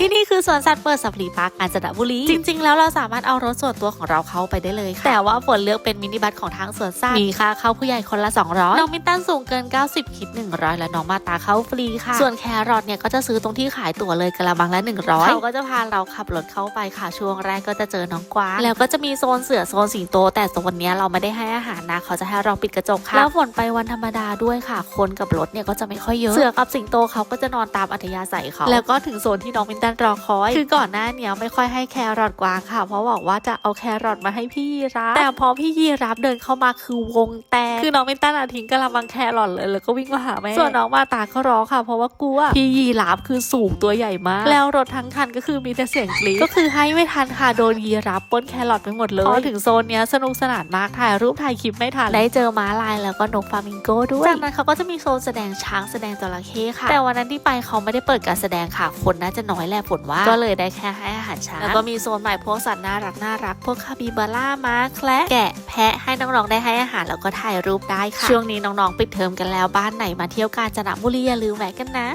ที่นี่คือสวนสัตว์เปิดสัฟรีพาร์คกาญจนบุรี จริง ๆ แล้วเราสามารถเอารถส่วนตัวของเราเข้าไปได้เลยค่ะแต่ว่าฝนเลือกเป็นมินิบัสของทางสวนสัตว์มีค่าเข้าผู้ใหญ่คนละ 200 น้องมินตันสูงเกิน 90 คิด 100 และน้องมาตาเข้าฟรีค่ะ ส่วนแครอทเนี่ยก็จะซื้อตรงที่ขายตั๋วเลยกระบังละ 100เขาก็จะพาเราขับรถเข้าไปค่ะช่วงแรกก็จะเจอน้องกวางแล้วก็จะมีโซนเสือโซนสิงโต แต่โซนเนี้ยเราไม่ได้ให้อาหารนะเขาจะให้เราปิดกระจกค่ะแล้วฝนไปวันธรรมดาด้วยค่ะ คนกับรถเนี่ยก็จะไม่ค่อยเยอะเสือกับสิงโตเขาก็จะนอนตามอัธยาศัยเขาแล้วก็ถึงโซนที่น้องมินตันรอคอย คือก่อนหน้าเนี้ยไม่ค่อยให้แครอทกวางค่ะ เพราะบอกว่าจะเอาแครอทมาให้พี่ยีรับแต่พอพี่ยีรับเดินเข้ามาคือวงแตกคือน้องมินตันอะทิ้งกระมังแครอทเลยแล้วก็วิ่งมาหาแม่ส่วนน้องมาตาก็ร้องค่ะ เพราะว่ากลัวพี่ยีรับคือสูงตัวใหญ่มาก แล้วรถทั้งคันก็คือมีแต่เสียงกรี๊ดก็คือให้ไม่ทันค่ะโดนยีรับปล้นแครอทไปหมดเลยพอถึงโซนเนี้ยสนุกสนานมากถ่ายรูปถ่ายคลิปไม่ทันได้เจอม้าลายแล้วก็นกฟลามิงโก้ด้วยจากนั้นเขาก็จะมีโซนแสดงช้างแสดงจระเข้ค่ะ แต่วันนั้นที่ไปเขาไม่ได้เปิดการแสดงค่ะคนน่าจะน้อยแหละฝนว่า ก็เลยได้แค่ให้อาหารช้างแล้วก็มีโซนใหม่พวกสัตว์น่ารักน่ารัก พวกคาบิบาร่าม้าแคระแกะแพะให้น้องๆได้ให้อาหารแล้วก็ถ่ายรูปได้ค่ะ ช่วงนี้น้องๆปิดเทอมกันแล้วบ้านไหนมาเที่ยวกาญจนบุรีอย่าลืมแวะกันนะ